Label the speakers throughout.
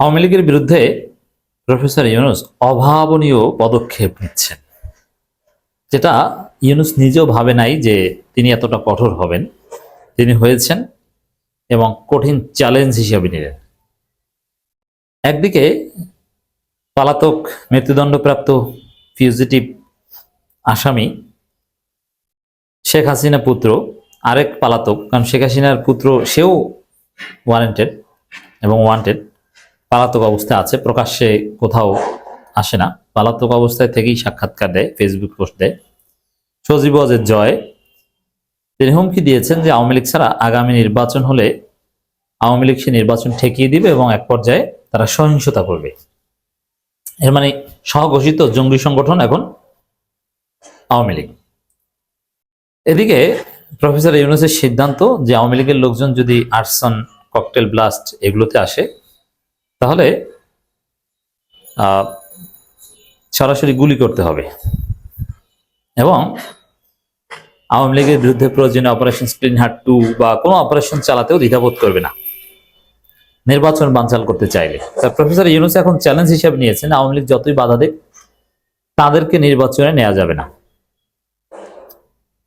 Speaker 1: আওয়ামী লীগের বিরুদ্ধে প্রফেসর ইউনুস অভাবনীয় পদক্ষেপ নিচ্ছেন। যেটা ইউনুস নিজেও ভাবে নাই যে তিনি এতটা কঠোর হবেন। তিনি হয়েছেন এবং কঠিন চ্যালেঞ্জ হিসেবে নিলেন। একদিকে পালাতক মৃত্যুদণ্ডপ্রাপ্ত ফিউজিটিভ আসামি শেখ হাসিনা পুত্র, আরেক পালাতক, কারণ শেখ হাসিনার পুত্র সেও ওয়ারেন্টেড এবং ওয়ান্টেড পালাতক অবস্থায় আছে, প্রকাশ্যে কোথাও আসে না। পালাতক অবস্থায় থেকেই সাক্ষাৎকার দেয় ফেসবুক পোস্ট দেয়। সজীব অজের জয়। তিনি হুমকি দিয়েছেন যে আওয়ামী লীগ ছাড়া আগামী নির্বাচন হলে আওয়ামী লীগ সে নির্বাচন ঠেকিয়ে দিবে এবং এক পর্যায়ে তারা সহিংসতা করবে। এর মানে সহঘোষিত জঙ্গি সংগঠন এখন আওয়ামী লীগ। এদিকে প্রফেসর ইউনুসের সিদ্ধান্ত যে আওয়ামী লীগের লোকজন যদি আর্সন ককটেল ব্লাস্ট এগুলোতে আসে তাহলে সরাসরি গুলি করতে হবে। এবং আওয়ামী লীগের বিরুদ্ধে প্রয়োজনীয় অপারেশন স্ক্রিন হার্ট টু বা কোনো অপারেশন চালাতেও দ্বিধাবোধ করবে না। নির্বাচন বানচাল করতে চাইলে। তা প্রফেসর ইউনুস এখন চ্যালেঞ্জ হিসেবে নিয়েছেন, আওয়ামী লীগ যতই বাধা দেখ তাদেরকে নির্বাচনে নেওয়া যাবে না।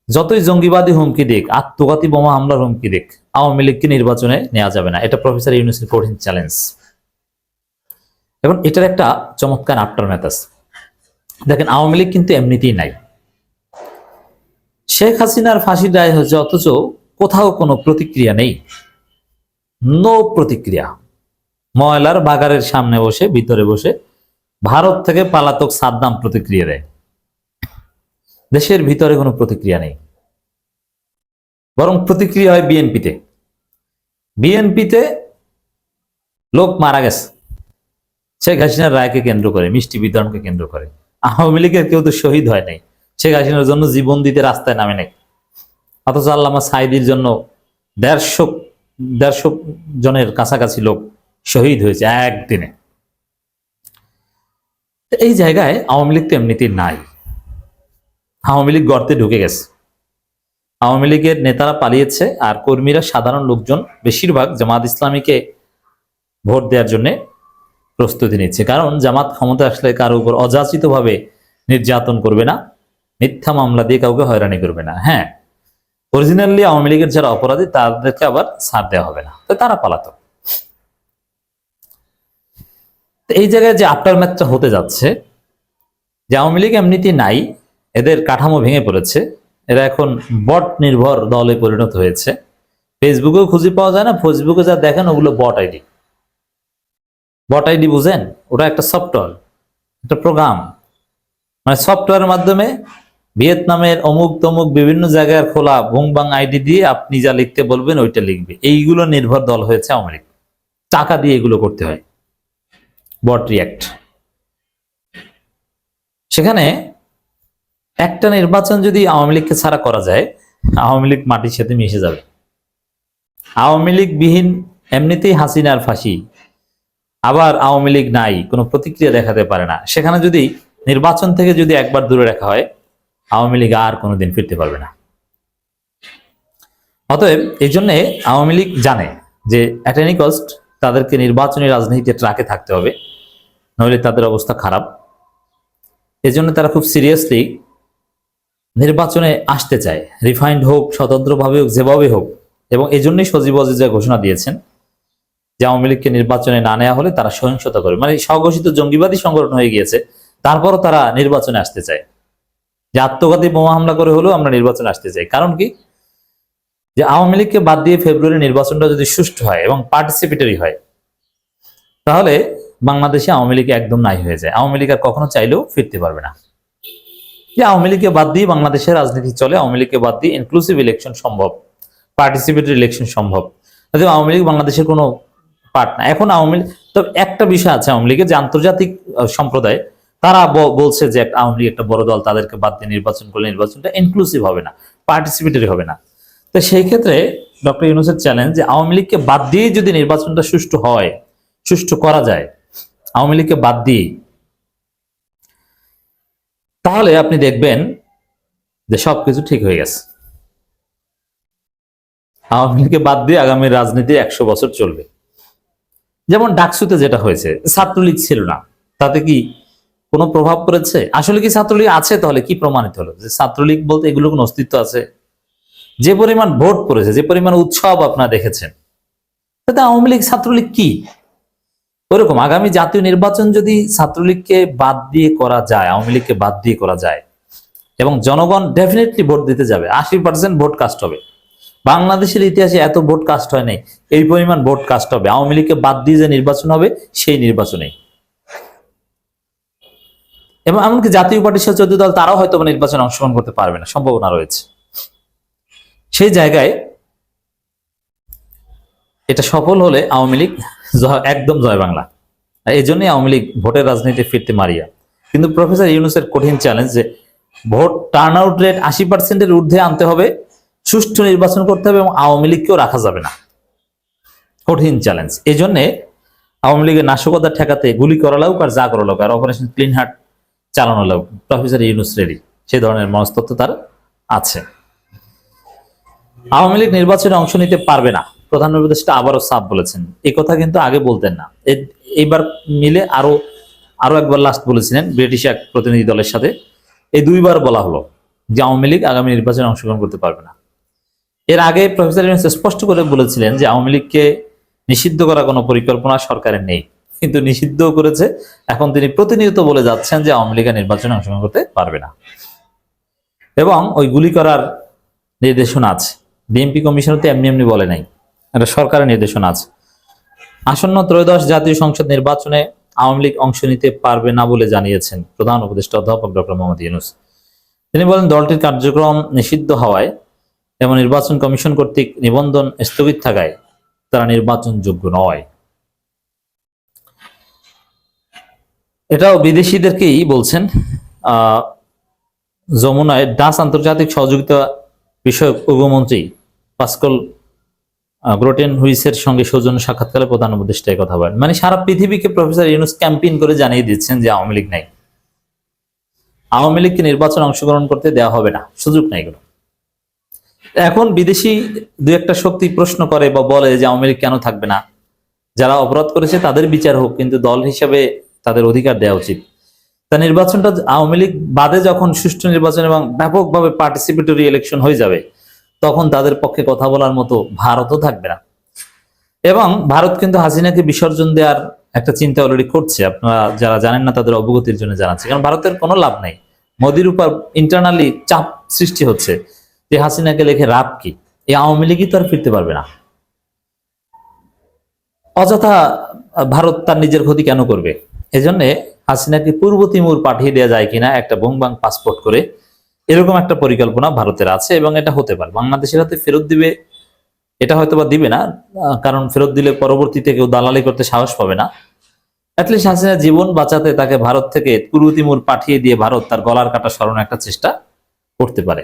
Speaker 1: যতই জঙ্গিবাদী হুমকি দিক, আত্মঘাতী বোমা হামলার হুমকি দিক, আওয়ামী লীগকে নির্বাচনে নেওয়া যাবে না। এটা প্রফেসর ইউনুসের কঠিন চ্যালেঞ্জ এখন এটার একটা চমৎকার আফটার ম্যাথাস দেখেন, আওয়ামী লীগ কিন্তু এমনিতেই নাই। শেখ হাসিনার ফাঁসির রায় হয়েছে অথচ কোথাও কোনো প্রতিক্রিয়া নেই। নো প্রতিক্রিয়া। ময়লার বাগারের সামনে বসে, ভিতরে বসে ভারত থেকে পালাতক সাদ্দাম প্রতিক্রিয়া দেয়। দেশের ভিতরে কোনো প্রতিক্রিয়া নেই। বরং প্রতিক্রিয়া হয় বিএনপিতে। বিএনপিতে লোক মারা গেছে। শেখ হাসিনার রায়কে কেন্দ্র করে, মিষ্টি বিতরণকে কেন্দ্র করে। আওয়ামী লীগের কেউ তো শহীদ হয় নাই। শেখ হাসিনার জন্য জীবন দিতে রাস্তায় নামে নাই। অথচ আল্লামা সাইদির জন্য দেড়শো দেড়শো জনের কাছাকাছি লোক শহীদ হয়েছে একদিনে। এই জায়গায় আওয়ামী লীগ তো এমনিতেই নাই। আওয়ামী লীগ গর্তে ঢুকে গেছে। আওয়ামী লীগের নেতারা পালিয়েছে আর কর্মীরা সাধারণ লোকজন বেশিরভাগ জামাত ইসলামীকে ভোট দেওয়ার জন্য প্রস্তুতি নিচ্ছে। কারণ জামাত ক্ষমতা আসলে কারও উপর অযাচিতভাবে নির্যাতন করবে না, মিথ্যা মামলা দিয়ে কাউকে হয়রানি করবে না। হ্যাঁ অরিজিনালি আওয়ামী লীগের যারা অপরাধী, তাদেরকে আবার ছাড় দেওয়া হবে না। তো তারা পালাতো। এই জায়গায় যে আফটার ম্যাচটা হতে যাচ্ছে, যে আওয়ামী লীগ এমনিতে নাই, এদের কাঠামো ভেঙে পড়েছে, এরা এখন বট নির্ভর দলে পরিণত হয়েছে। ফেসবুকেও খুঁজে পাওয়া যায় না, ফেসবুকে যা দেখেন ওগুলো বট আইডি। বট আইডি বুঝেন? ওটা একটা সফটওয়্যার একটা প্রোগ্রাম মানে সফটওয়্যারের মাধ্যমে ভিয়েতনামের অমুক তমুক বিভিন্ন জায়গায় খোলা ভুং বাং আইডি দিয়ে আপনি যা লিখতে বলবেন ওইটা লিখবে। এইগুলো নির্ভর দল হয়েছে লীগ। টাকা দিয়ে এগুলো করতে হয়। বট রিয়াক্ট সেখানে একটা নির্বাচন যদি আওয়ামী লীগকে ছাড়া করা যায়, আওয়ামী লীগ মাটির সাথে মিশে যাবে। আওয়ামী লীগ বিহীন এমনিতেই হাসিনার ফাঁসি আবার আওয়ামী লীগ নাই, কোনো প্রতিক্রিয়া দেখাতে পারে না। সেখানে যদি নির্বাচন থেকে যদি একবার দূরে রাখা হয়, আওয়ামী লীগ আর কোনোদিন ফিরতে পারবে না। অতএব এই জন্যে আওয়ামী লীগ জানে যে অ্যাট কস্ট তাদেরকে নির্বাচনী রাজনীতিতে ট্রাকে থাকতে হবে, নইলে তাদের অবস্থা খারাপ। এজন্য তারা খুব সিরিয়াসলি নির্বাচনে আসতে চায়। রিফাইন্ড হোক, স্বতন্ত্রভাবে হোক, যেভাবে হোক, এবং এই জন্যই সজীব অজিজা ঘোষণা দিয়েছেন যে আওয়ামী লীগকে নির্বাচনে না নেওয়া হলে তারা সহিংসতা করে মানে স্বঘোষিত জঙ্গিবাদী সংগঠন হয়ে গিয়েছে, তারপরও তারা নির্বাচনে আসতে চায়। যে আত্মঘাতী বোমা হামলা করে হলেও আমরা নির্বাচনে আসতে চাই। কারণ কি? যে আওয়ামী লীগকে বাদ দিয়ে ফেব্রুয়ারি নির্বাচনটা যদি সুষ্ঠু হয় এবং পার্টিসিপেটরি হয়, তাহলে বাংলাদেশে আওয়ামী লীগ একদম নাই হয়ে যায়। আওয়ামী লীগ আর কখনো চাইলেও ফিরতে পারবে না। যে আওয়ামী লীগকে বাদ দিয়ে বাংলাদেশের রাজনীতি চলে, আওয়ামী লীগকে বাদ দিয়ে ইনক্লুসিভ ইলেকশন সম্ভব পার্টিসিপেটরি ইলেকশন সম্ভব। আওয়ামী লীগ বাংলাদেশের কোনো পার্ট না। এখন আওয়ামী লীগ তো একটা বিষয় আছে আওয়ামী লীগের যে আন্তর্জাতিক সম্প্রদায়, তারা বলছে যে আওয়ামী লীগ একটা বড় দল, তাদেরকে বাদ দিয়ে নির্বাচন করলে নির্বাচনটা ইনক্লুসিভ হবে না পার্টিসিপেটরি হবে না। তো সেই ক্ষেত্রে ডক্টর ইউনুসের চ্যালেঞ্জ যে আওয়ামী লীগকে বাদ দিয়ে যদি নির্বাচনটা সুষ্ঠু হয়, সুষ্ঠু করা যায়, আওয়ামী লীগকে বাদ দিয়ে, তাহলে আপনি দেখবেন যে সবকিছু ঠিক হয়ে গেছে। আওয়ামী লীগকে বাদ দিয়ে আগামী রাজনীতি একশো বছর চলবে। যেমন ডাকসুতে যেটা হয়েছে, ছাত্রলীগ ছিল না। তাতে কি কোনো প্রভাব পড়েছে? আসলে কি ছাত্রলীগ আছে তাহলে কি প্রমাণিত হলো? যে ছাত্রলীগ বলতে এগুলো কোনো অস্তিত্ব আছে? যে পরিমাণ ভোট পড়েছে, যে পরিমাণ উৎসব আপনারা দেখেছেন, তাতে আওয়ামী লীগ ছাত্রলীগ কি? ওরকম আগামী জাতীয় নির্বাচন যদি ছাত্রলীগকে বাদ দিয়ে করা যায়, আওয়ামী লীগকে বাদ দিয়ে করা যায়, এবং জনগণ ডেফিনেটলি ভোট দিতে যাবে, আশি পার্সেন্ট ভোট কাস্ট হবে বাংলাদেশের ইতিহাসে এত ভোট কাস্ট হয় নাই। এই পরিমাণ ভোট কাস্ট হবে। আওয়ামী লীগকে বাদ দিয়ে যে নির্বাচন হবে, সেই নির্বাচনে। এবং এমনকি জাতীয় পার্টির সাথে চোদ্দ দল, তারাও হয়তো নির্বাচনে অংশগ্রহণ করতে পারবে না, সম্ভাবনা রয়েছে। সেই জায়গায় এটা সফল হলে আওয়ামী লীগ একদম জয় বাংলা। এই জন্যই আওয়ামী লীগ ভোটের রাজনীতি ফিরতে মারিয়া। কিন্তু প্রফেসর ইউনুসের কঠিন চ্যালেঞ্জ যে ভোট টার্ন আউট রেট আশি পার্সেন্টের ঊর্ধ্বে আনতে হবে সুষ্ঠু নির্বাচন করতে হবে এবং আওয়ামী লীগকেও রাখা যাবে না। কঠিন চ্যালেঞ্জ এই জন্যে আওয়ামী লীগের নাশকতা ঠেকাতে গুলি করা লাউক আর যা করা লাউক আর অপারেশন ক্লিন হার্ট চালানো লাউক প্রফেসর ইউনুস রেডি। সেই ধরনের মনস্তত্ব তার আছে। আওয়ামী লীগ নির্বাচনে অংশ নিতে পারবে না। প্রধান উপদেষ্টা আবারও সাফ বলেছেন। এই কথা কিন্তু আগে বলতেন না। এইবার মিলে আরও আরও একবার লাস্ট বলেছিলেন ব্রিটিশ এক প্রতিনিধি দলের সাথে। এই দুইবার বলা হলো যে আওয়ামী লীগ আগামী নির্বাচনে অংশগ্রহণ করতে পারবে না। এর আগে প্রফেসর ইউনুস স্পষ্ট করে বলেছিলেন যে আওয়ামী লীগকে নিষিদ্ধ করা কোনো পরিকল্পনা সরকারের নেই। কিন্তু নিষিদ্ধ করেছে। এখন তিনি প্রতিনিয়ত বলে যাচ্ছেন যে আওয়ামী লীগের নির্বাচনে অংশগ্রহণ করতে পারবে না। এবং ওই গুলি করার নির্দেশনা আছে। বিএনপি কমিশন তো এমনি এমনি বলে নাই। এটা সরকারের নির্দেশনা আছে। আসন্ন ত্রয়োদশ জাতীয় সংসদ নির্বাচনে আওয়ামী লীগ অংশ নিতে পারবে না বলে জানিয়েছেন প্রধান উপদেষ্টা অধ্যাপক ডক্টর মোহাম্মদ ইউনুস। তিনি বলেন, দলটির কার্যক্রম নিষিদ্ধ হওয়ায় এবং নির্বাচন কমিশন কর্তৃক নিবন্ধন স্থগিত থাকায় তারা নির্বাচন যোগ্য নয়। এটাও বিদেশিদেরকেই বলছেন যমুনায় ডাস আন্তর্জাতিক সহযোগিতা বিষয়ক উপমন্ত্রী পাস্কল গ্রোটেন হুইসের সঙ্গে সৌজন্য সাক্ষাৎকারে প্রধান উপদেষ্টা এই কথা বলেন। মানে সারা পৃথিবীকে প্রফেসর ইউনুস ক্যাম্পেইন করে জানিয়ে দিচ্ছেন যে আওয়ামী লীগ নাই। আওয়ামী লীগকে নির্বাচন অংশগ্রহণ করতে দেওয়া হবে না। সুযোগ নাই কোনো। এখন বিদেশি দু একটা শক্তি প্রশ্ন করে বা বলে যে আওয়ামী লীগ কেন থাকবে না? যারা অপরাধ করেছে তাদের বিচার হোক, কিন্তু দল হিসাবে তাদের অধিকার দেওয়া উচিত। তা নির্বাচনটা আওয়ামী লীগ বাদে যখন সুষ্ঠু নির্বাচন এবং ব্যাপকভাবে পার্টিসিপেটরি ইলেকশন হয়ে যাবে, তখন তাদের পক্ষে কথা বলার মতো ভারতও থাকবে না। এবং ভারত কিন্তু হাসিনাকে বিসর্জন দেওয়ার একটা চিন্তা অলরেডি করছে। আপনারা যারা জানেন না, তাদের অবগতির জন্য জানাচ্ছে। কারণ ভারতের কোনো লাভ নাই। মোদির উপর ইন্টারনালি চাপ সৃষ্টি হচ্ছে। যে হাসিনাকে লেখে রাত কি? এই আওয়ামী লীগই তো আর ফিরতে পারবে না। অযথা ভারত তার নিজের ক্ষতি কেন করবে? এজন্য হাসিনাকে পূর্ব তিমুর পাঠিয়ে দেওয়া যায় কিনা, একটা বোংবাং পাসপোর্ট করে, এরকম একটা পরিকল্পনা ভারতের আছে এবং এটা হতে পারে। বাংলাদেশের হাতে ফেরত দিবে, এটা হয়তো বা দিবে না, কারণ ফেরত দিলে পরবর্তীতে কেউ দালালি করতে সাহস পাবে না। অ্যাটলিস্ট হাসিনা জীবন বাঁচাতে তাকে ভারত থেকে পূর্ব তিমুর পাঠিয়ে দিয়ে ভারত তার গলার কাটা সরানোর একটা চেষ্টা করতে পারে।